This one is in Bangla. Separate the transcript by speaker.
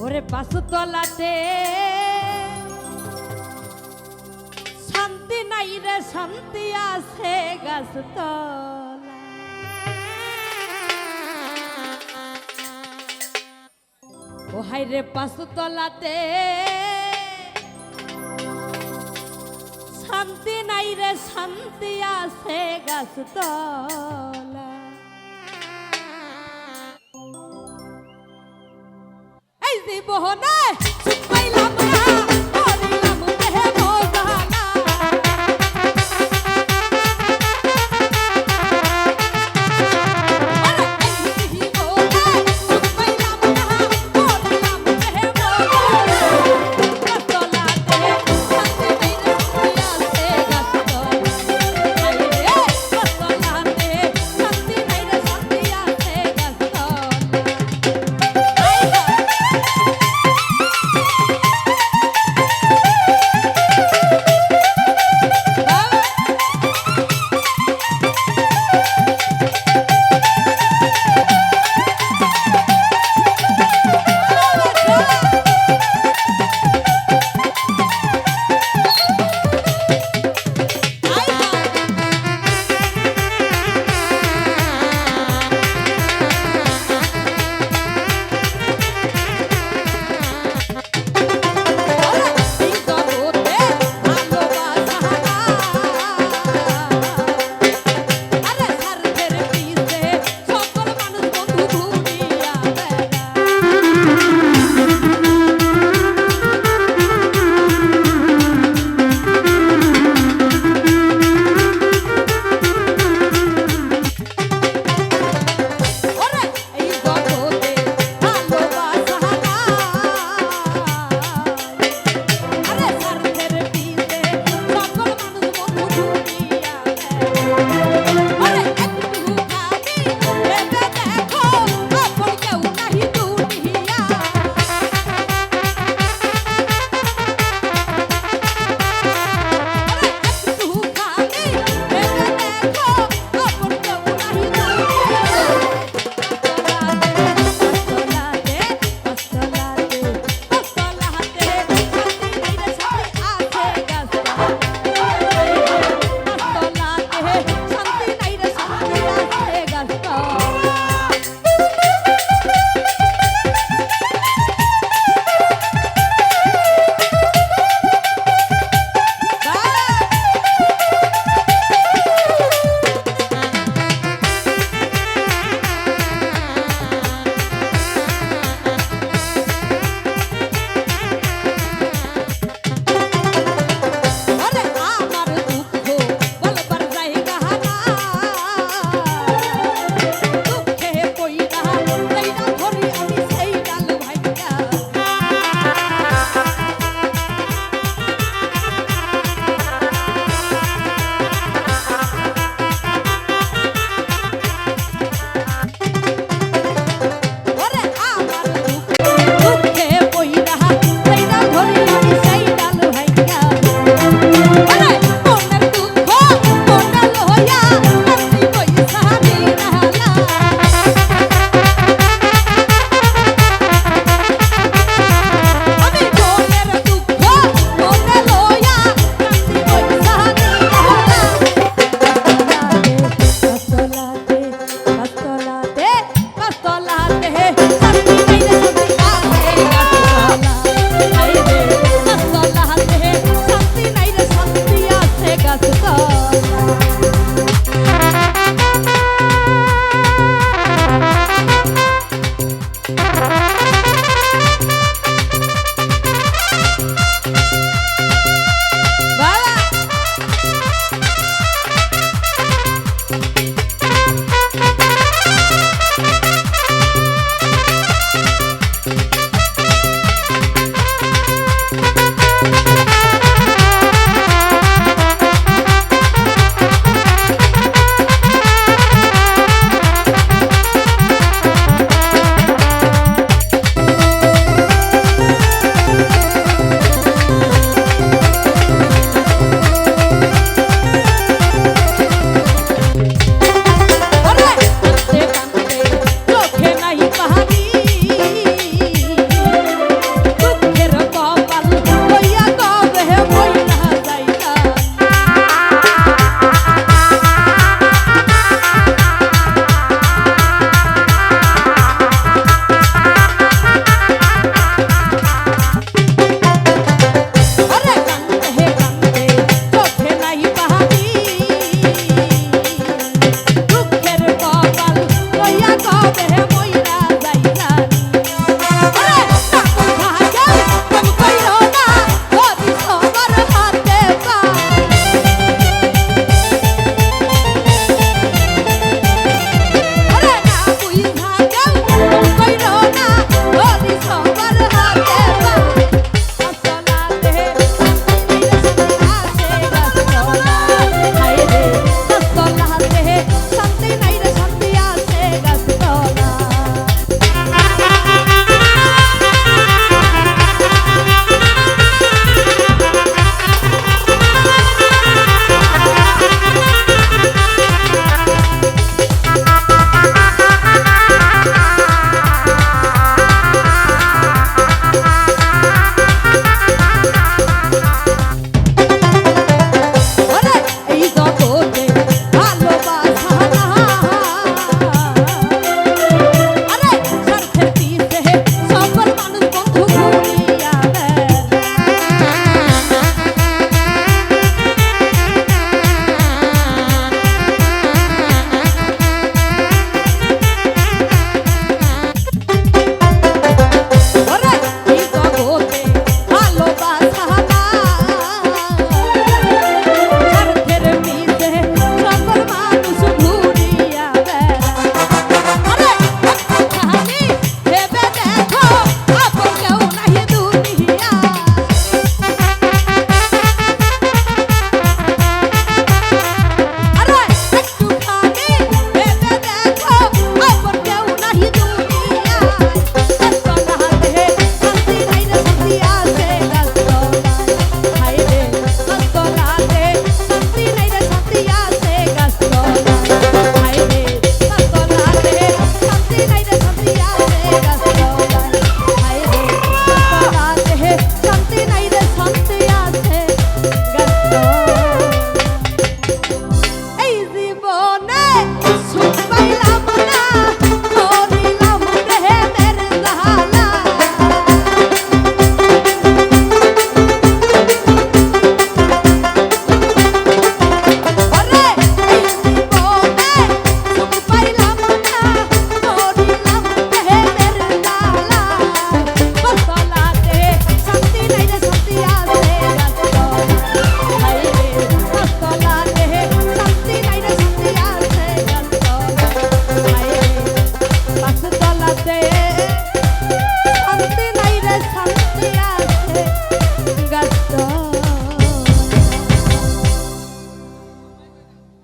Speaker 1: ওরে পাশু তলাতে শান্তি নাই রে, শান্তি আছে গাছ তলা ও হাই রে পাশু তলাতে শান্তি নাই রে, শান্তি আছে গাছ তলা